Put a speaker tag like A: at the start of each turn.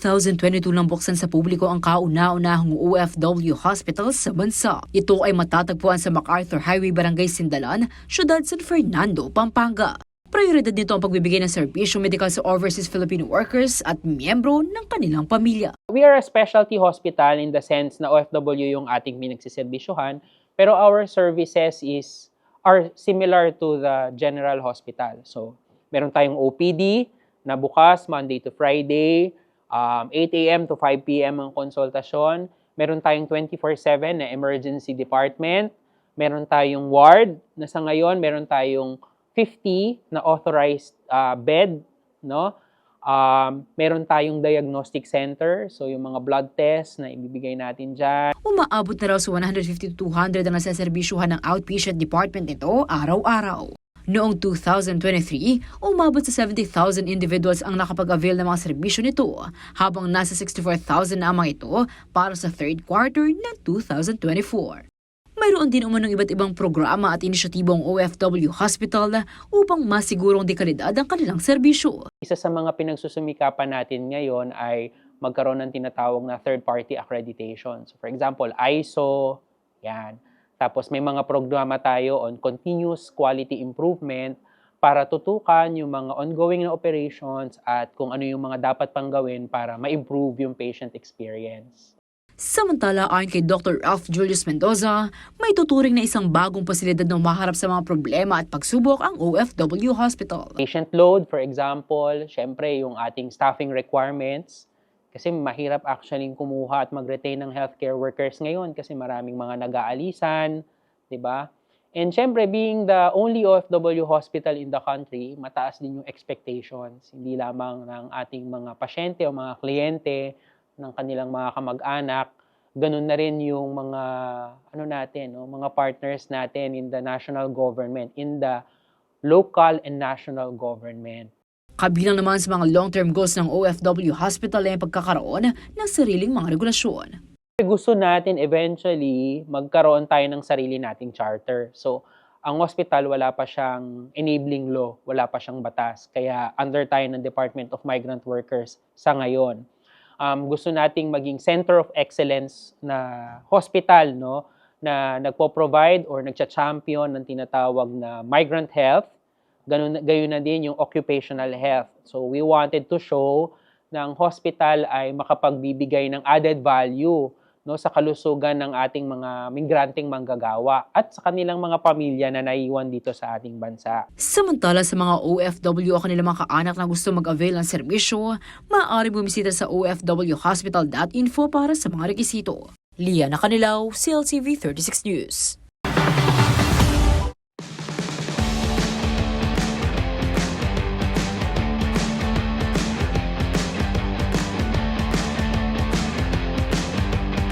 A: 2022 lang buksan sa publiko ang kauna-unahang OFW hospital sa bansa. Ito ay matatagpuan sa MacArthur Highway, Barangay Sindalan, Ciudad San Fernando, Pampanga. Prioridad nito ang pagbibigay ng serbisyo medikal sa overseas Filipino workers at miyembro ng kanilang pamilya.
B: We are a specialty hospital in the sense na OFW yung ating pinagsiservisyohan, pero our services is are similar to the general hospital. So, meron tayong OPD na bukas Monday to Friday, um, 8 a.m. to 5 p.m. ang konsultasyon. Meron tayong 24/7 na emergency department. Meron tayong ward na sa ngayon meron tayong 50 na authorized uh, bed, no? Um, meron tayong diagnostic center, so yung mga blood tests na ibibigay natin dyan.
A: Umaabot na raw sa 150 to 200 ang nasaserbisyuhan ng outpatient department nito araw-araw. Noong 2023, umabot sa 70,000 individuals ang nakapag-avail ng mga serbisyo nito, habang nasa 64,000 na ang mga ito para sa third quarter ng 2024. Mayroon din umanong iba't ibang programa at inisyatibo ang OFW Hospital upang masigurong dekalidad ang kanilang serbisyo.
B: Isa sa mga pinagsusumikapan natin ngayon ay magkaroon ng tinatawag na third-party accreditation. So for example, ISO, yan. Tapos may mga programa tayo on continuous quality improvement para tutukan yung mga ongoing na operations at kung ano yung mga dapat pang gawin para ma-improve yung patient experience.
A: Samantala, ayon kay Dr. Ralph Julius Mendoza, may tuturing na isang bagong pasilidad na umaharap sa mga problema at pagsubok ang OFW Hospital.
B: Patient load, for example, syempre yung ating staffing requirements, kasi mahirap actually kumuha at mag-retain ng healthcare workers ngayon kasi maraming mga nag-aalisan, di ba? And syempre, being the only OFW hospital in the country, mataas din yung expectations, hindi lamang ng ating mga pasyente o mga kliyente, ng kanilang mga kamag-anak, ganun na rin yung mga ano natin, no, mga partners natin in the national government, in the local and national government.
A: Kabilang naman sa mga long-term goals ng OFW Hospital ay pagkakaroon ng sariling mga regulasyon.
B: Gusto natin eventually magkaroon tayo ng sarili nating charter. So, ang hospital wala pa siyang enabling law, wala pa siyang batas. Kaya under tayo ng Department of Migrant Workers sa ngayon. Um, gusto nating maging center of excellence na hospital no na nagpo-provide or nagcha-champion ng tinatawag na migrant health ganun gayon na din yung occupational health. So we wanted to show na hospital ay makapagbibigay ng added value no sa kalusugan ng ating mga migranteng manggagawa at sa kanilang mga pamilya na naiwan dito sa ating bansa.
A: Samantala sa mga OFW o kanilang mga kaanak na gusto mag-avail ng serbisyo, maaari bumisita sa ofwhospital.info para sa mga rekisito. Liana Kanilaw, CLTV 36 News.